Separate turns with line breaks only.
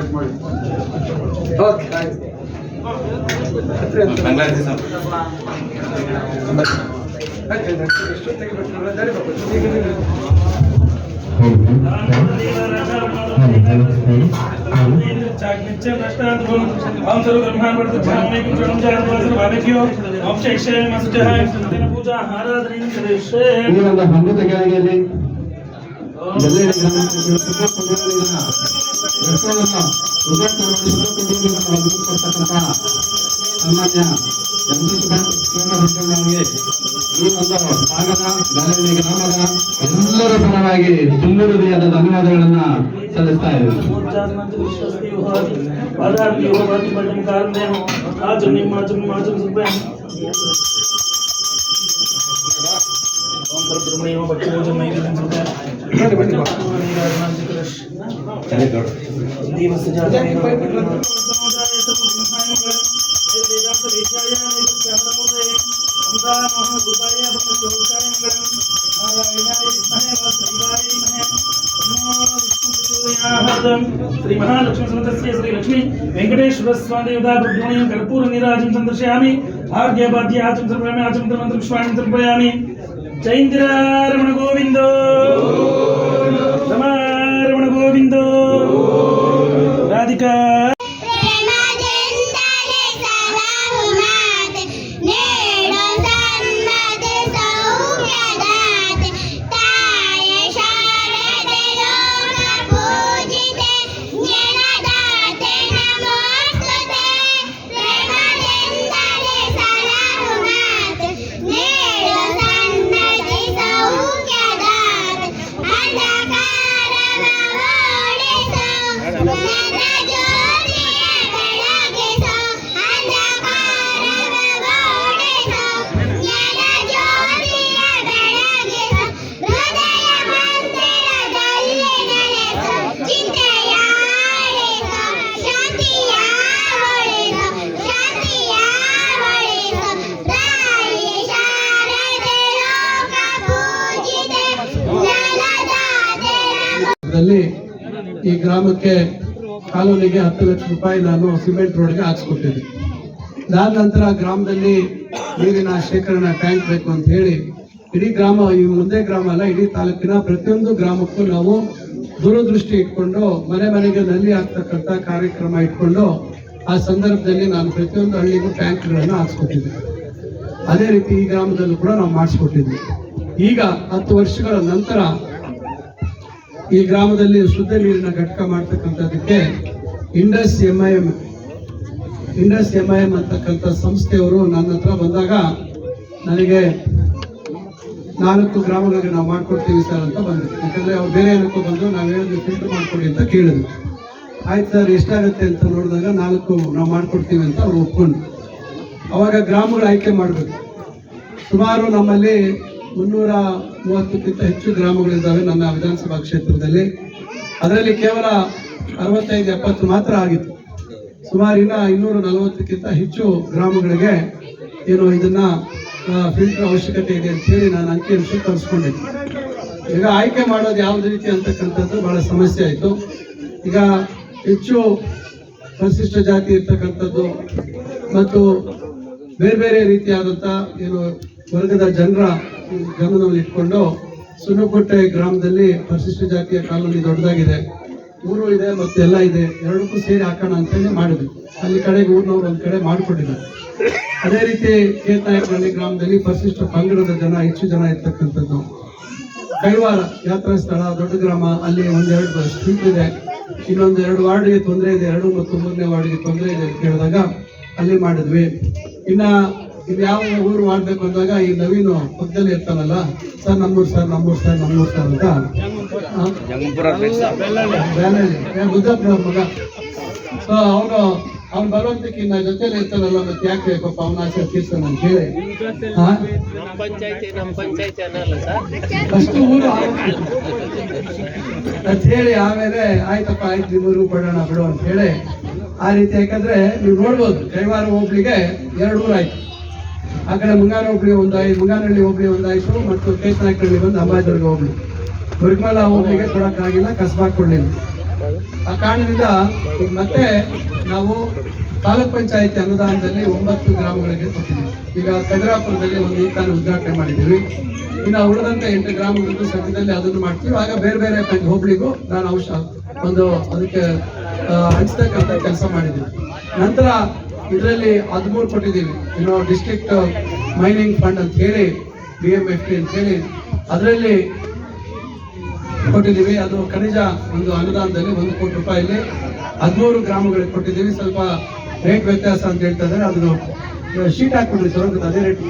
ಛತ್ರಿ ಅಂತದ್ ಇಟ್ಟಿದ್ದೀರಾ ಓಕೆ ಆಯ್ತು ಛತ್ರಿ ಅಂತ
ಬಾಂಗ್ಲಾದೇಶ
ಆಯ್ತು, ಆಯ್ತು. ಎಷ್ಟೊತ್ತಿಗೆ ಬರ್ತೀರಾ? ದಾರಿ ಬರ್ಬೇಕು. ಈಗ ನೀವು-
ಈ ಒಂದು ಕೊಡುವುದನ್ನು ಅಭಿವೃದ್ಧಿಪಡಿಸತಕ್ಕಂತಹ ಸನ್ಮಾನ್ಯ ಜಗದೀಶ್ ಅವರಿಗೆ ಈ ಒಂದು ಭಾಗದ ಗಾಳಿ ಗ್ರಾಮದ ಎಲ್ಲರ ಪರವಾಗಿ ತುಂಬ ಹೃದಯದ ಧನ್ಯವಾದಗಳನ್ನ ಸಲ್ಲಿಸ್ತಾ ಇದ್ದೇವೆ
ಬನ್ನಿ, ಬನ್ನಿ, ಬಾ.
శ్రీ ब्रह्मैव बच्चोजमैवं देवस्य जातमेव श्रीमहालक्ष्मीसमतस्य श्रीलक्ष्मी वेङ्कटेश्वरस्वामियुधाभ्रुवणीं कर्पूरनीराजं सन्दर्शयामि आर्घ्यपाद्य आचमन्त्रप्रयामि आचमन्त्रमन्त्रपुष्पाणि समर्पयामि జయంతిరారమణ గోవిందో. రమారమణ గోవిందో. రాధికా
ಗ್ರಾಮಕ್ಕೆ ಕಾಲೋನಿಗೆ ಹತ್ತು ಲಕ್ಷ ರೂಪಾಯಿ ನಾನು ಸಿಮೆಂಟ್ ರೋಡ್ಗೆ ಹಾಕ್ಸ್ಕೊಟ್ಟಿದ್ದೆ. ಅದಾದ ನಂತರ ಗ್ರಾಮದಲ್ಲಿ ನೀರಿನ ಶೇಖರಣಾ ಟ್ಯಾಂಕ್ ಬೇಕು ಅಂತ ಹೇಳಿ ಇಡೀ ಗ್ರಾಮ, ಈ ಮುಂದೆ ಗ್ರಾಮ ಅಲ್ಲ, ಇಡೀ ತಾಲೂಕಿನ ಪ್ರತಿಯೊಂದು ಗ್ರಾಮಕ್ಕೂ ನಾವು ದೂರದೃಷ್ಟಿ ಇಟ್ಕೊಂಡು, ಮನೆ ಮನೆಗೆ ನಲ್ಲಿ ಆಗ್ತಕ್ಕಂಥ ಕಾರ್ಯಕ್ರಮ ಇಟ್ಕೊಂಡು, ಆ ಸಂದರ್ಭದಲ್ಲಿ ನಾನು ಪ್ರತಿಯೊಂದು ಹಳ್ಳಿಗೂ ಟ್ಯಾಂಕ್ಗಳನ್ನು ಹಾಕ್ಸ್ಕೊಟ್ಟಿದ್ದೆ. ಅದೇ ರೀತಿ ಈ ಗ್ರಾಮದಲ್ಲೂ ಕೂಡ ನಾವು ಮಾಡಿಸ್ಕೊಟ್ಟಿದ್ವಿ. ಈಗ ಹತ್ತು ವರ್ಷಗಳ ನಂತರ ಈ ಗ್ರಾಮದಲ್ಲಿ ಶುದ್ಧ ನೀರಿನ ಘಟಕ ಮಾಡ್ತಕ್ಕಂಥದ್ದಕ್ಕೆ Indus M I M Indus M I M ಅಂತಕ್ಕಂಥ ಸಂಸ್ಥೆಯವರು ನನ್ನ ಹತ್ರ ಬಂದಾಗ, ನನಗೆ ನಾಲ್ಕು ಗ್ರಾಮಗಳಿಗೆ ನಾವು ಮಾಡ್ಕೊಡ್ತೀವಿ ಸರ್ ಅಂತ ಬಂದ್ರು. ಯಾಕಂದ್ರೆ ಅವ್ರು ಬೇರೆ ಏನಕ್ಕೂ ಬಂದು ನಾವು ಹೇಳಿದ್ವಿ ಫಿಲ್ಟರ್ ಮಾಡ್ಕೊಡಿ ಅಂತ ಕೇಳಿದ್ವಿ ಆಯ್ತು ಸರ್, ಎಷ್ಟಾಗುತ್ತೆ ಅಂತ ನೋಡಿದಾಗ ನಾಲ್ಕು ನಾವು ಮಾಡ್ಕೊಡ್ತೀವಿ ಅಂತ ಅವ್ರು ಒಪ್ಕೊಂಡು ಅವಾಗ ಗ್ರಾಮಗಳು ಆಯ್ಕೆ ಮಾಡಬೇಕು. ಸುಮಾರು ನಮ್ಮಲ್ಲಿ ಮುನ್ನೂರ ಮೂವತ್ತಕ್ಕಿಂತ ಹೆಚ್ಚು ಗ್ರಾಮಗಳಿದ್ದಾವೆ ನನ್ನ ವಿಧಾನಸಭಾ ಕ್ಷೇತ್ರದಲ್ಲಿ. ಅದರಲ್ಲಿ ಕೇವಲ ಅರವತ್ತೈದು, ಎಪ್ಪತ್ತು ಮಾತ್ರ ಆಗಿತ್ತು. ಸುಮಾರಿನ ಇನ್ನ ಇನ್ನೂರ ನಲವತ್ತಕ್ಕಿಂತ ಹೆಚ್ಚು ಗ್ರಾಮಗಳಿಗೆ ಏನು ಇದನ್ನ ಫಿಲ್ಟರ್ ಅವಶ್ಯಕತೆ ಇದೆ ಅಂತ ಹೇಳಿ ನಾನು ಅಂಕಿಅಂಶ ತರಿಸ್ಕೊಂಡಿದ್ದೆ ಈಗ ಆಯ್ಕೆ ಮಾಡೋದು ಯಾವ ರೀತಿ ಅಂತಕ್ಕಂಥದ್ದು ಬಹಳ ಸಮಸ್ಯೆ ಆಯಿತು. ಈಗ ಹೆಚ್ಚು ಪರಿಶಿಷ್ಟ ಜಾತಿ ಇರ್ತಕ್ಕಂಥದ್ದು ಮತ್ತು ಬೇರೆ ಬೇರೆ ರೀತಿಯಾದಂಥ ಏನು ವರ್ಗದ ಜನರ ಗಮನದಲ್ಲಿ ಇಟ್ಕೊಂಡು ಸುಣ್ಣಕೋಟೆ ಗ್ರಾಮದಲ್ಲಿ ಪರಿಶಿಷ್ಟ ಜಾತಿಯ ಕಾಲೋನಿ ದೊಡ್ಡದಾಗಿದೆ. ಊರು ಇದೆ ಮತ್ತೆ ಎಲ್ಲ ಇದೆ. ಎರಡಕ್ಕೂ ಸೇರಿ ಹಾಕೋಣ ಅಂತೇಳಿ ಮಾಡಿದ್ವಿ. ಅಲ್ಲಿ ಕಡೆಗೆ ಊರಿನವ್ರು ಒಂದು ಕಡೆ ಮಾಡಿಕೊಂಡಿದ್ದಾರೆ ಅದೇ ರೀತಿ ಕೇತನಾಯಕನಹಳ್ಳಿ ಗ್ರಾಮದಲ್ಲಿ ಪರಿಶಿಷ್ಟ ಪಂಗಡದ ಜನ, ಹೆಚ್ಚು ಜನ ಇರ್ತಕ್ಕಂಥದ್ದು. ಕೈವಾರ ಯಾತ್ರಾ ಸ್ಥಳ, ದೊಡ್ಡ ಗ್ರಾಮ, ಅಲ್ಲಿ ಒಂದೆರಡು ಸ್ಟ್ರೀಟ್ ಇದೆ ಇನ್ನೊಂದು ಎರಡು ವಾರ್ಡ್ಗೆ ತೊಂದರೆ ಇದೆ. ಎರಡು ಮತ್ತು ಮೂರನೇ ವಾರ್ಡ್ಗೆ ತೊಂದರೆ ಇದೆ ಅಂತ ಹೇಳಿದಾಗ ಅಲ್ಲಿ ಮಾಡಿದ್ವಿ. ಇನ್ನ ಇದು ಯಾವ ಊರು ಮಾಡ್ಬೇಕು ಅಂದಾಗ ಈ ನವೀನು ಪಕ್ಕದಲ್ಲಿ ಇರ್ತಾನಲ್ಲ? ಸರ್ ನಮ್ಮೂರು ಸರ್ ನಮ್ಮೂರು ಸರ್ ನಮ್ಮೂರು ಸರ್ ಅಂತ. ಮಗ. ಸೊ ಅವನು ಅವ್ನು ಬರೋದಕ್ಕೆ ಇನ್ನ ಜೊತೆಲಿ ಇರ್ತಾನಲ್ಲ ಮತ್ತೆ ಯಾಕೆ ಬೇಕಪ್ಪ ಅವನ ಆಸೆ ತೀರ್ಸೋಣ ಅಂತ ಹೇಳಿ. ಅಷ್ಟು ಊರು ಅಂತ ಹೇಳಿ ಆಮೇಲೆ ಆಯ್ತಪ್ಪ ಆಯ್ತು ನಿಮ್ಮೂರು ಬಿಡೋಣ ಬಿಡು ಅಂತ ಹೇಳಿ. ಆ ರೀತಿ ಯಾಕಂದ್ರೆ ನೀವು ನೋಡ್ಬೋದು ಕೈವಾರ ಹೋಗ್ಲಿಕ್ಕೆ ಎರಡು ಊರು ಆಯ್ತು ಆ ಕಡೆ ಮುಂಗಾನ ಹೋಬ್ಳಿ ಒಂದಾಯ್ತು ಮುಂಗಾನಹಳ್ಳಿ ಹೋಬ್ಳಿ ಒಂದಾಯಿತು ಮತ್ತು ಕೇತನಾಯಕನಹಳ್ಳಿ ಬಂದು ಅಂಬಾಜರ್ಗ ಹೋಬ್ಳಿ ಹುರ್ಗಮಲ ಹೋಗ್ಲಿಕ್ಕೆ ಕೊಡೋಕ್ಕಾಗಿಲ್ಲ ಕಸ್ಬಾಕ್ ಕೊಡ್ಲಿಲ್ಲ ಆ ಕಾರಣದಿಂದ ಮತ್ತೆ ನಾವು ತಾಲೂಕ್ ಪಂಚಾಯತಿ ಅನುದಾನದಲ್ಲಿ ಒಂಬತ್ತು ಗ್ರಾಮಗಳಿಗೆ ಕೊಟ್ಟಿದ್ದೀವಿ. ಈಗ ಕದ್ರಾಪುರದಲ್ಲಿ ಒಂದು ಈ ಉದ್ಘಾಟನೆ ಮಾಡಿದ್ದೀವಿ. ಇನ್ನು ಉಳಿದಂತ ಎಂಟು ಗ್ರಾಮಗಳಿಗೂ ಸದ್ಯದಲ್ಲಿ ಅದನ್ನು ಮಾಡ್ತೀವಿ. ಆಗ ಬೇರೆ ಬೇರೆ ಹೋಬಳಿಗೂ ನಾನು ಅಂಶ ಒಂದು ಅದಕ್ಕೆ ಹಂಚ್ತಕ್ಕಂಥ ಕೆಲಸ ಮಾಡಿದ್ದೀವಿ. ನಂತರ ಇದರಲ್ಲಿ ಹದಿಮೂರು ಕೊಟ್ಟಿದ್ದೀವಿ. ಇನ್ನು ಡಿಸ್ಟ್ರಿಕ್ಟ್ ಮೈನಿಂಗ್ ಫಂಡ್ ಅಂತ ಹೇಳಿ ಬಿ ಎಂ ಎಫ್ ಟಿ ಅಂತ ಹೇಳಿ, ಅದರಲ್ಲಿ ಕೊಟ್ಟಿದ್ದೀವಿ. ಅದು ಖನಿಜ ಒಂದು ಅನುದಾನದಲ್ಲಿ ಒಂದು ಕೋಟಿ ರೂಪಾಯಿಲಿ ಹದಿಮೂರು ಗ್ರಾಮಗಳಿಗೆ ಕೊಟ್ಟಿದ್ದೀವಿ. ಸ್ವಲ್ಪ ರೇಟ್ ವ್ಯತ್ಯಾಸ ಅಂತ ಹೇಳ್ತಾ ಇದ್ದಾರೆ. ಅದನ್ನು ಶೀಟ್ ಹಾಕ್ಬಿಡ್ರಿ ಸರ್ ಅದೇ ರೇಟ್